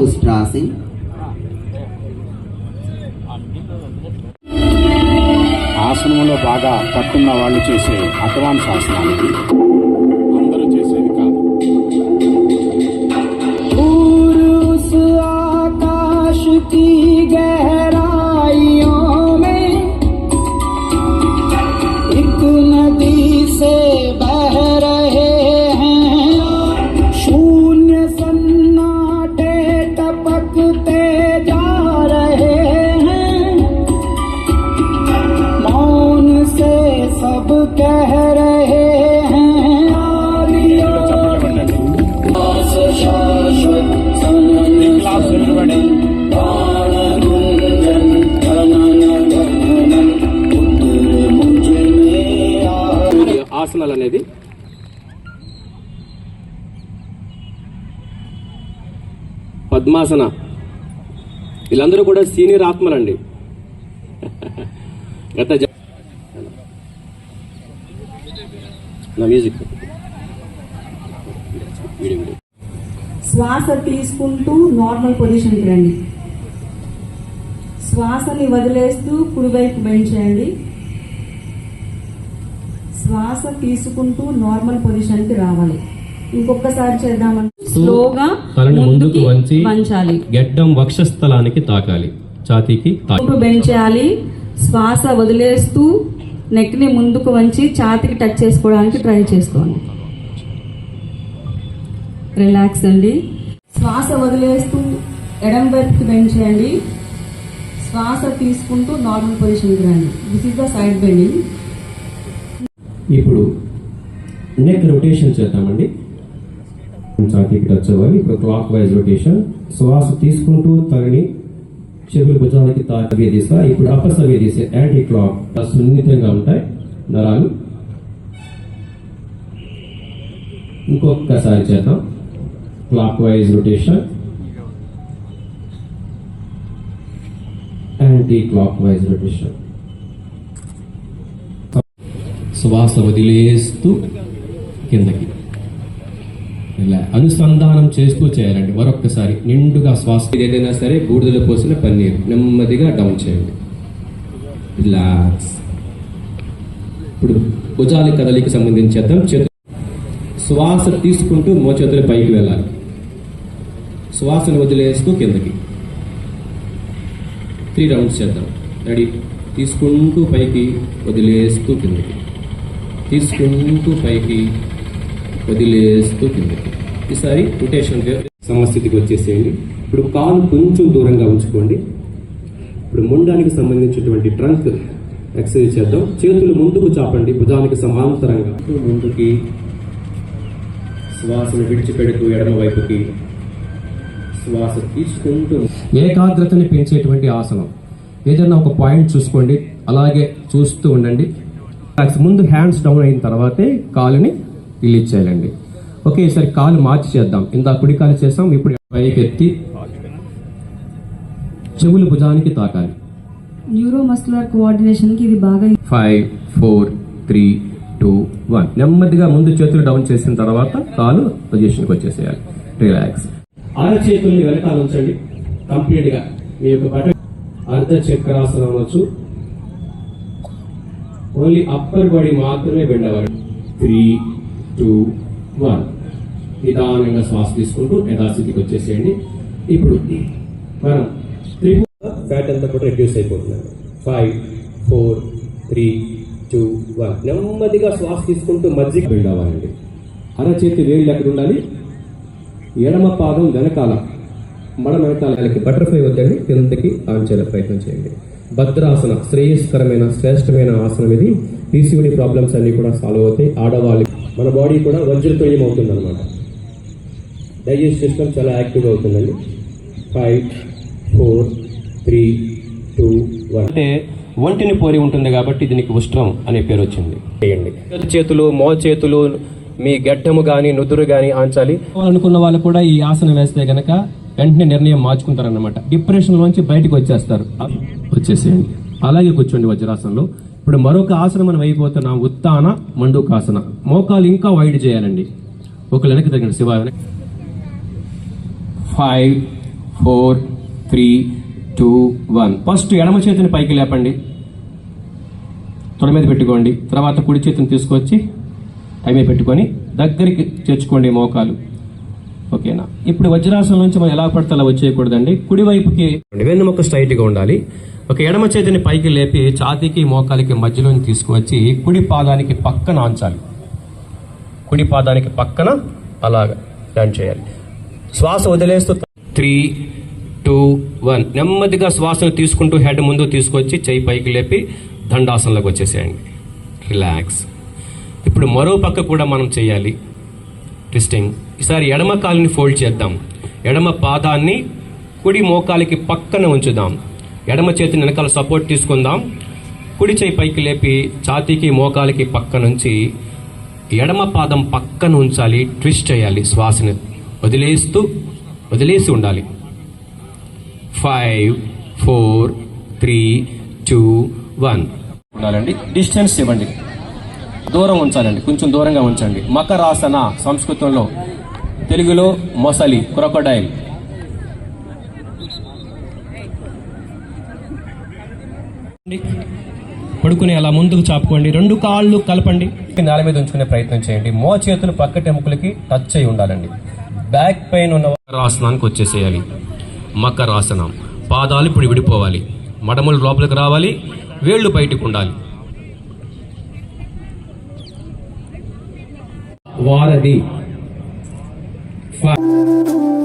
ఉస్ట్రాసి ఆసనంలో బాగా పట్టున్న వాళ్ళు చేసే అడ్వాన్స్ ఆసనానికి అనేది పద్మాసన. వీళ్ళందరూ కూడా సీనియర్ ఆత్మలండి. గత నా మ్యూజిక్. శ్వాస తీసుకుంటూ నార్మల్ పొజిషన్కి రండి. శ్వాసని వదిలేస్తూ కుడివైపు బెండ్ చేయండి శ్వాస తీసుకుంటూ నార్మల్ పొజిషన్కి రావాలి. ఇంకొకసారి చేద్దామంటే స్లోగా ముందుకు వంచి వంచాలి. గెడ్డం వక్షస్థలానికి తాకాలి. ఛాతీకి బెండ్ చేయాలి శ్వాస వదిలేస్తూ నెక్ని ముందుకు వంచి ఛాతికి టచ్ చేసుకోవడానికి ట్రై చేసుకోండి. రిలాక్స్ అండి. శ్వాస వదిలేస్తూ ఎడం వైపుకి బెండ్ చేయండి. శ్వాస తీసుకుంటూ నార్మల్ పొజిషన్కి రండి. This is the side bending ఇప్పుడు నెక్ రొటేషన్ చేద్దామండి. ఛాతీకి టచ్ అవ్వాలి ఇప్పుడు క్లాక్ వైజ్ రొటేషన్ శ్వాస తీసుకుంటూ తలని చెవులు భుజాలకి తాకవే దిశ ఇప్పుడు అపసవ్య దిశ యాంటీ క్లాక్ సున్నితంగా ఉంటాయి. నరాలు. ఇంకొకసారి చేద్దాం. Clockwise rotation anti clockwise rotation శ్వాస వదిలేస్తూ కిందకి. ఇలా అనుసంధానం చేస్తూ చేయాలండి. మరొక్కసారి నిండుగా శ్వాస ఏదైనా సరే బూడిదలో పోసిన పన్నీర్. నెమ్మదిగా డౌన్ చేయండి. రిలాక్స్. ఇప్పుడు భుజాలి కదలికి సంబంధించి చేద్దాం. చేతు శ్వాస తీసుకుంటూ మోచేతులు పైకి వెళ్ళాలి. శ్వాసను వదిలేస్తూ కిందకి. త్రీ రౌండ్స్ చేద్దాం. రెడీ. తీసుకుంటూ పైకి వదిలేస్తూ కిందకి. తీసుకుంటూ పైకి వదిలేస్తూ కిందకి. ఈసారి రొటేషన్ సమస్థితికి వచ్చేసేయండి. ఇప్పుడు కాలు కొంచెం దూరంగా ఉంచుకోండి. ఇప్పుడు ముండానికి సంబంధించినటువంటి ట్రంక్ ఎక్సర్సైజ్ చేద్దాం. చేతులు ముందుకు చాపండి. భుజానికి సమాంతరంగా. ముందుకి శ్వాసను విడిచిపెడుతూ ఎడమ వైపుకి శ్వాస తీసుకుంటూ. ఏకాగ్రతని పెంచేటువంటి ఆసనం. ఏదైనా ఒక పాయింట్ చూసుకోండి. అలాగే చూస్తూ ఉండండి. ముందు హ్యాండ్స్ డౌన్ అయిన తర్వాతే కాలుని రిలీజ్ చేయాలండి. ఓకే ఈసారి కాలు మార్చి చేద్దాం. ఇందా కుడి కాలు చేసాం ఇప్పుడు పైకి ఎత్తి చెవులు భుజానికి తాకాలి. న్యూరోమస్కులర్ కోఆర్డినేషన్కి ఇది బాగా five four three two one నెమ్మదిగా ముందు చేతులు డౌన్ చేసిన తర్వాత కాలు పొజిషన్కి వచ్చేసేయాలి. రిలాక్స్ అరచేతుల్ని వెనకాల ఉంచండి. కంప్లీట్గా. మీ యొక్క బట అర్ధ చక్రాసనం అవ్వచ్చు. ఓన్లీ అప్పర్ బాడీ మాత్రమే బెండ్ అవ్వాలి త్రీ టూ వన్. నిదానంగా శ్వాస తీసుకుంటూ యథాస్థితికి వచ్చేసేయండి. ఇప్పుడు మనం త్రీ ఫ్యాట్ అంతా కూడా రెడ్యూస్ అయిపోతుంది five four three two one నెమ్మదిగా శ్వాస తీసుకుంటూ మధ్య బిల్డ్ అవ్వాలండి. అరచేతి వేళ్ళు ఎక్కడ ఉండాలి? ఎడమ పాదం వెనకాల మడ వెనకాలకి బటర్ఫ్లై వద్దండి. కిందకి ఆంచేల ప్రయత్నం చేయండి. భద్రాసన శ్రేయస్కరమైన శ్రేష్టమైన ఆసనం ఇది. పీసీఓడి ప్రాబ్లమ్స్ అన్ని కూడా సాల్వ్ అవుతాయి. ఆడవాళ్ళకి మన బాడీ కూడా వజ్రతుల్యం అవుతుంది అనమాట డైజెస్ట్ సిస్టమ్ చాలా యాక్టివ్గా అవుతుందండి. Five four three two one అంటే ఒంటిని పోలి ఉంటుంది కాబట్టి దీనికి ఉష్ట్రం అనే పేరు వచ్చింది. చేయండి. చేతులు మో చేతులు మీ గడ్డము గాని నుదురు గాని ఆంచాలి. అనుకున్న వాళ్ళు కూడా ఈ ఆసనం వేస్తే గనక వెంటనే నిర్ణయం మార్చుకుంటారనమాట డిప్రెషన్ లోంచి బయటకు వచ్చేస్తారు. వచ్చేసేయండి. అలాగే కూర్చోండి వజ్రాసనంలో. ఇప్పుడు మరొక ఆసనం మనం అయిపోతున్నాం ఉత్తాన మండుకాసన. మోకాలు ఇంకా వైడ్ చేయాలండి. ఒక వెనక్కి తగిన Shiva five four three two one first ఎడమ చేతిని పైకి లేపండి. తొడ మీద పెట్టుకోండి. తర్వాత కుడి చేతిని తీసుకొచ్చి టైమే పెట్టుకొని దగ్గరికి చేర్చుకోండి మోకాలు. ఓకేనా? ఇప్పుడు వజ్రాసనం నుంచి మనం ఎలా పడితే అలా వచ్చేయకూడదండి. కుడి వైపుకి స్ట్రైట్గా స్ట్రైట్గా ఉండాలి. ఒక ఎడమ చేతిని పైకి లేపి ఛాతీకి మోకాలికి మధ్యలో తీసుకువచ్చి కుడి పాదానికి పక్కన ఆంచాలి కుడి పాదానికి పక్కన అలాగా ల్యాండ్ చేయాలి. శ్వాస వదిలేస్తూ త్రీ టూ వన్ నెమ్మదిగా శ్వాసను తీసుకుంటూ హెడ్ ముందు తీసుకొచ్చి చేయి పైకి లేపి దండాసనలోకి వచ్చేసేయండి. రిలాక్స్ ఇప్పుడు మరో పక్క కూడా మనం చేయాలి. ట్విస్టింగ్ ఈసారి ఎడమ కాలుని ఫోల్డ్ చేద్దాం. ఎడమ పాదాన్ని కుడి మోకాలికి పక్కన ఉంచుదాం. ఎడమ చేతిని వెనకాల సపోర్ట్ తీసుకుందాం. కుడి చేయి పైకి లేపి ఛాతీకి మోకాలికి పక్క నుంచి ఎడమ పాదం పక్కన ఉంచాలి ట్విస్ట్ చేయాలి శ్వాసని. వదిలేస్తూ వదిలేసి ఉండాలి. Five four three two one. ఉండాలండి. డిస్టెన్స్ ఇవ్వండి. దూరం ఉంచాలండి. కొంచెం దూరంగా ఉంచండి. మకరాసన సంస్కృతంలో తెలుగులో మొసలి క్రొకడైల్. పడుకుని అలా ముందుకు చాపుకోండి. రెండు కాళ్ళు కలపండి. నేల మీద ఉంచుకునే ప్రయత్నం చేయండి. మో చేతులు పక్కటెముకలకి టచ్ అయి ఉండాలండి. బ్యాక్ పెయిన్ ఉన్న ఆసనానికి వచ్చేసేయాలి. మకరాసనం పాదాలు ఇప్పుడు విడిపోవాలి. మడమలు లోపలికి రావాలి. వేళ్ళు బయటకు ఉండాలి. వారధి fun.